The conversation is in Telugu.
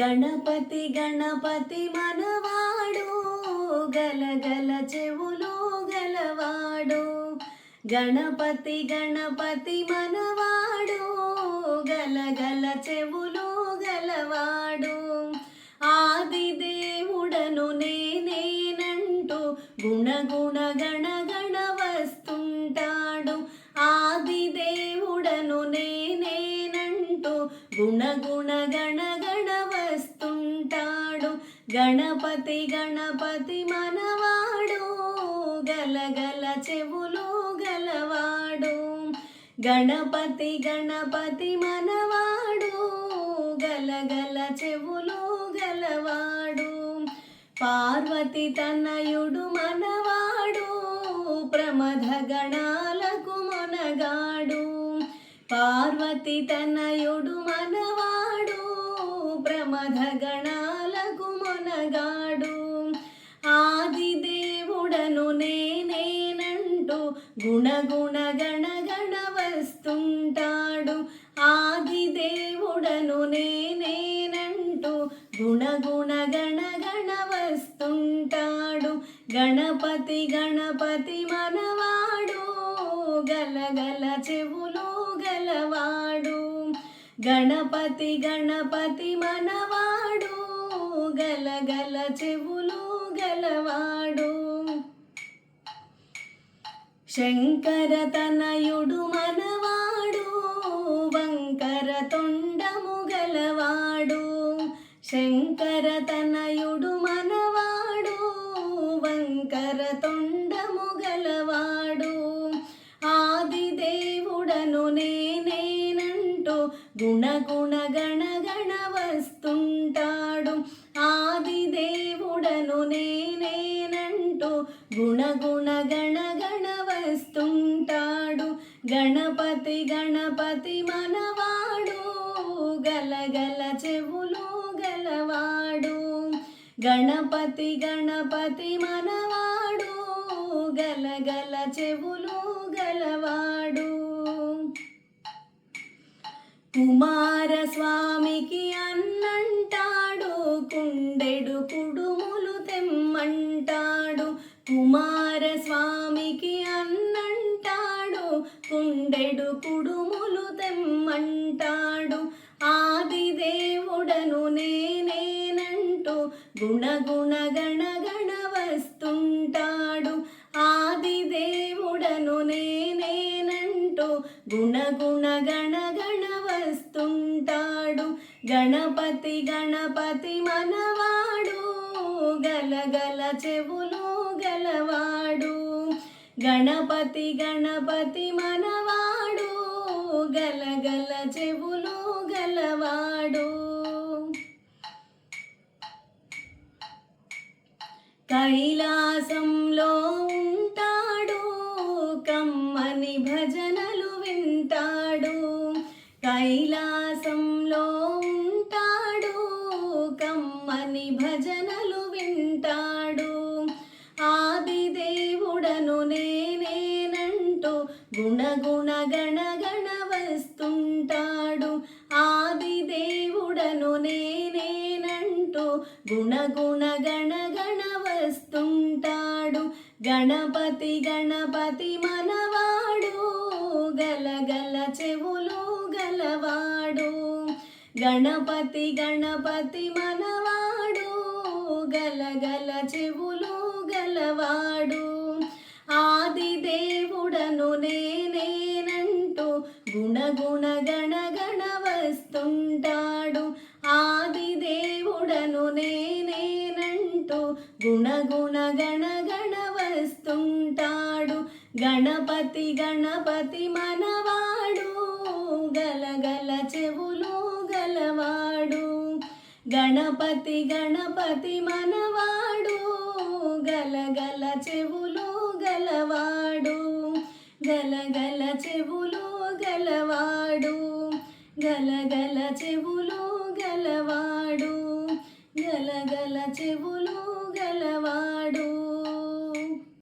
గణపతి గణపతి మనవాడు గలగల చెవులు గలవాడు. గణపతి గణపతి మనవాడు గలగల చెవులు గలవాడు. ఆది దేవుడను నేనేనంటూ గుణగుణ గణ గణ వస్తుంటాడు. ఆది దేవుడను నేనేనంటూ గుణగుణ గణ గణ గణపతి గణపతి మనవాడు గలగల చెవులు గలవాడు. గణపతి గణపతి మనవాడు గలగల చెవులు గలవాడు. పార్వతి తనయుడు మనవాడు ప్రమథ గణాలకు మొనగాడు. పార్వతి తనయుడు మనవాడు ప్రమథ గణాలకు గుణగుణ గణ గణ వస్తుంటాడు ఆది దేవుడను నేనేనంటూ గుణగుణ గణ గణ వస్తుంటాడు గణపతి గణపతి మనవాడు గలగల చెవులు గలవాడు. గణపతి గణపతి మనవాడు గలగల చెవులు శంకర తనయుడు మనవాడు వంకర తొండము గలవాడు శంకర తనయుడు మనవాడు వంకర తొండము గలవాడు ఆది దేవుడను నేనేనంటూ గుణగుణ గణగణ వస్తుంటాడు ఆది దేవుడను నేనేనంటూ గుణగుణ గణగ గణపతి గణపతి మనవాడు గలగల చెవులు గలవాడు. గణపతి గణపతి మనవాడు గలగల చెవులు గలవాడు. కుమారస్వామికి అన్నంటాడు కుండెడు కుడుములు తెమ్మంటాడు. కుమారస్వామికి నేనేనంటూ గుణగుణ గణ వస్తుంటాడు ఆదిదేవుడను నేనేనంటూ గుణగుణ గణ వస్తుంటాడు గణపతి గణపతి మనవాడు గలగల చెవులు గలవాడు. గణపతి గణపతి మనవాడు గలగల చెవులు గలవాడు. కైలాసంలో ఉంటాడు కమ్మని భజనలు వింటాడు. కైలాసంలో ఉంటాడు కమ్మని భజనలు వింటాడు. ఆదిదేవుడను నేనేనంటూ గుణగుణ గణగణ వస్తుంటా. వస్తుంటాడు గుణగుణ గణగణ వస్తుంటాడు గణపతి గణపతి మనవాడు గలగల చెవులు గలవాడు. గణపతి గణపతి మనవాడు గలగల చెవులు గలవాడు. దేవుడను నేనేనంటూ గుణగుణ గణ గణ వస్తుంటాడు. గణపతి గణపతి మనవాడు గలగల చెవులు గలవాడు. గణపతి గణపతి మనవాడు గలగల చెవులు గలవాడు. గలగల చెవులు గలవాడు గలగల చెవులు নাচে বলে